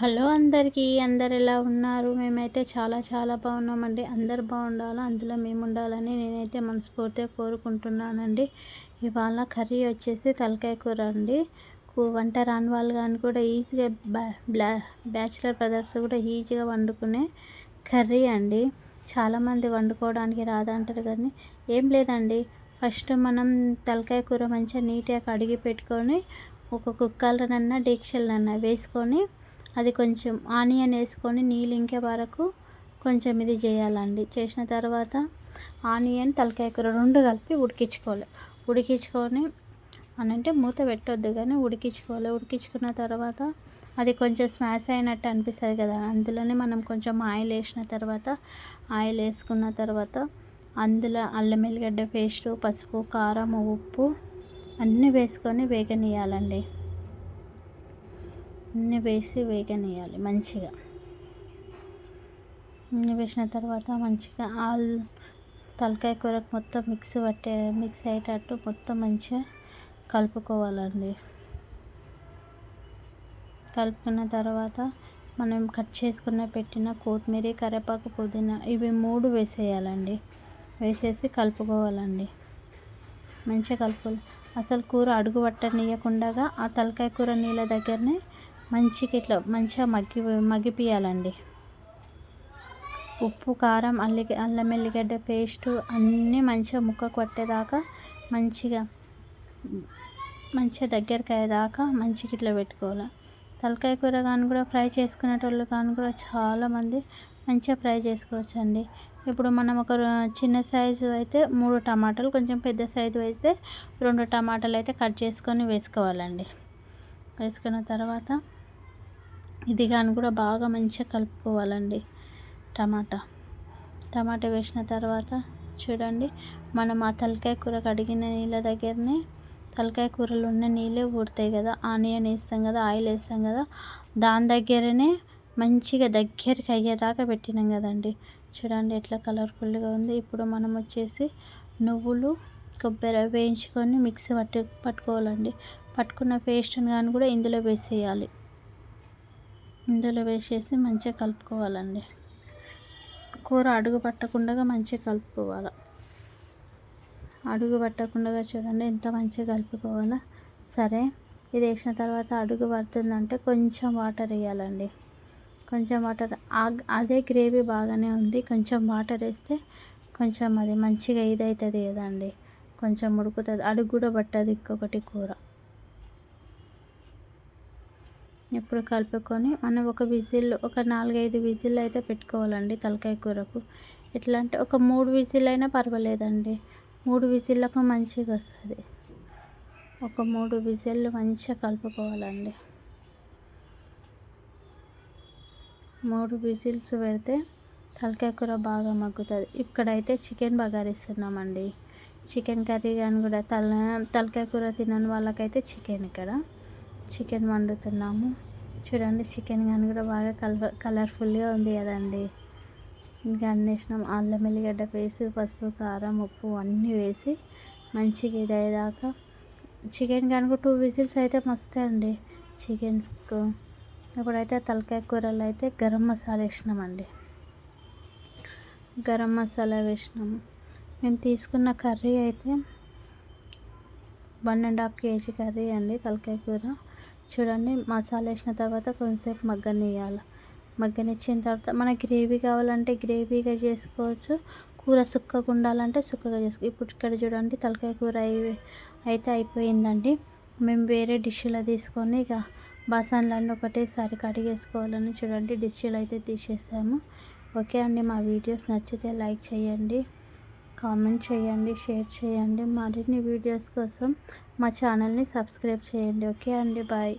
Hello అందరికీ అందరు ఎలా ఉన్నారు? మేమైతే చాలా చాలా బాగున్నామండి. అందరు బాగుండాలి? అందులో మేము ఉండాలని నేనైతే మనస్ఫూర్తిగా కోరుకుంటున్నానండి. ఇవాళ కర్రీ వచ్చేసి తలకాయ కూర అండి. వంట రాని వాళ్ళు కానీ కూడా ఈజీగా బ్లా బ్యాచిలర్ బ్రదర్స్ కూడా ఈజీగా వండుకునే కర్రీ అండి. చాలామంది వండుకోవడానికి రాదంటారు కానీ ఏం లేదండి. ఫస్ట్ మనం తలకాయ కూర మంచిగా నీట్గా కడిగి పెట్టుకొని ఒక కుక్కలనన్నా డీక్షలనన్నా వేసుకొని అది కొంచెం ఆనియన్ వేసుకొని నీళ్ళు ఇంకే వరకు కొంచెం ఇది చేయాలండి. చేసిన తర్వాత ఆనియన్ తలకాయ కూర రెండు కలిపి ఉడికించుకోవాలి. ఉడికించుకొని అని అంటే మూత పెట్టొద్దు కానీ ఉడికించుకోవాలి. ఉడికించుకున్న తర్వాత అది కొంచెం స్మాష్ అయినట్టు అనిపిస్తుంది కదా. అందులోనే మనం కొంచెం ఆయిల్ వేసిన తర్వాత ఆయిల్ వేసుకున్న తర్వాత అందులో అల్లం ఎల్లిగడ్డ పేస్టు పసుపు కారం ఉప్పు అన్నీ వేసుకొని వేగనీయాలండి అన్నీ వేసి వేగనియాలి మంచిగా. అన్నీ వేసిన తర్వాత మంచిగా ఆల్ తలకాయ కూరకు మొత్తం మిక్స్ పట్టే మిక్స్ అయ్యేటట్టు మొత్తం మంచిగా కలుపుకోవాలండి. కలుపుకున్న తర్వాత మనం కట్ చేసుకున్న పెట్టిన కొత్తిమీర కరివేపాకు పుదీనా ఇవి మూడు వేసేయాలండి. వేసేసి కలుపుకోవాలండి. మంచిగా కలుపుకోవాలి. అసలు కూర అడుగు పట్టనీయకుండా ఆ తలకాయ కూర నీళ్ళ దగ్గరనే మంచిగా ఇట్లా మంచిగా మగ్గి మగ్గిపియాలండి ఉప్పు కారం అల్లి అల్లం ఎల్లిగడ్డ పేస్టు అన్నీ మంచిగా ముక్కకు కొట్టేదాకా మంచిగా మంచిగా దగ్గరికి అయ్యేదాకా మంచిగా ఇట్లా పెట్టుకోవాలి. తలకాయ కూర కానీ కూడా ఫ్రై చేసుకునేటోళ్ళు కానీ కూడా చాలామంది మంచిగా ఫ్రై చేసుకోవచ్చు అండి ఇప్పుడు మనం ఒక చిన్న సైజు అయితే మూడు టమాటాలు కొంచెం పెద్ద సైజు అయితే రెండు టమాటాలు అయితే కట్ చేసుకొని వేసుకోవాలండి. వేసుకున్న తర్వాత ఇది కానీ కూడా బాగా మంచిగా కలుపుకోవాలండి టమాటా. టమాటా వేసిన తర్వాత చూడండి మనం ఆ తలకాయ కూర కడిగిన నీళ్ళ దగ్గరనే తలకాయ కూరలో ఉన్న నీళ్ళే ఊడతాయి కదా ఆనియన్ వేస్తాం కదా ఆయిల్ వేస్తాం కదా దాని దగ్గరనే మంచిగా దగ్గరికి అయ్యేదాకా పెట్టినాం కదండి. చూడండి ఎట్లా కలర్ఫుల్గా ఉంది. ఇప్పుడు మనం వచ్చేసి నువ్వులు కొబ్బరి వేయించుకొని మిక్సీ పట్టు పట్టుకోవాలండి. పట్టుకున్న పేస్ట్ని కానీ కూడా ఇందులో వేసేయాలి. ఇందులో వేసేసి మంచిగా కలుపుకోవాలండి. కూర అడుగు పట్టకుండా మంచిగా కలుపుకోవాలి? అడుగు పట్టకుండా చూడండి ఎంత మంచిగా కలుపుకోవాలా? సరే ఇది వేసిన తర్వాత అడుగు పడుతుందంటే కొంచెం వాటర్ వేయాలండి. కొంచెం వాటర్ అదే గ్రేవీ బాగానే ఉంది. కొంచెం వాటర్ వేస్తే కొంచెం అది మంచిగా ఇదవుతుంది కదండి. కొంచెం ఉడుకుతుంది. అడుగు కూడా పట్టదు ఇంకొకటి కూర. ఇప్పుడు కలుపుకొని మనం ఒక విజిల్ ఒక నాలుగైదు విజిల్ అయితే పెట్టుకోవాలండి తలకాయ కూరకు. ఎట్లా అంటే ఒక మూడు విజిల్ అయినా పర్వాలేదండి. మూడు విజిల్లకు మంచిగా వస్తుంది. ఒక మూడు విజిల్లు మంచిగా కలుపుకోవాలండి. మూడు విజిల్స్ పెడితే తలకాయ కూర బాగా మగ్గుతుంది. ఇక్కడైతే చికెన్ బగారిస్తున్నామండి చికెన్ కర్రీ కానీ కూడా తల తలకాయ కూర తినని వాళ్ళకైతే చికెన్ ఇక్కడ. చికెన్ వండుతున్నాము. చూడండి చికెన్ కానీ కూడా బాగా కలర్ కలర్ఫుల్గా ఉంది కదండి. ఇంకా అన్నేసినాం. అల్లం ఎల్లిగడ్డ వేసి పసుపు కారం ఉప్పు అన్నీ వేసి మంచిగా ఇదయ్యేదాకా చికెన్ కనుక టూ విజిల్స్ అయితే మస్తే అండి. చికెన్స్కు ఇప్పుడైతే తలకాయ కూరలు అయితే గరం మసాలా వేసినామండి. గరం మసాలా వేసినాము. మేము తీసుకున్న కర్రీ అయితే one and half KG curry అండి తలకాయ కూర. చూడండి మసాలా వేసిన తర్వాత కొంచెంసేపు మగ్గనియాలి మగ్గనిచ్చిన తర్వాత మన గ్రేవీ కావాలంటే గ్రేవీగా చేసుకోవచ్చు. కూర సుక్కగా ఉండాలంటే సుక్కగా చేసుకో ఇప్పుడు ఇక్కడ చూడండి తలకాయ కూర అయితే అయిపోయిందండి. మేము వేరే డిష్లో తీసుకొని ఇక బాసన్లన్నీ ఒకటేసారి కడిగేసుకోవాలని చూడండి డిష్లు అయితే తీసేసాము. ఓకే అండి మా వీడియోస్ నచ్చితే లైక్ చేయండి కామెంట్ చేయండి షేర్ చేయండి. మరిన్ని వీడియోస్ కోసం మా ఛానల్ని సబ్స్క్రైబ్ చేయండి. ఓకే అండి. బాయ్.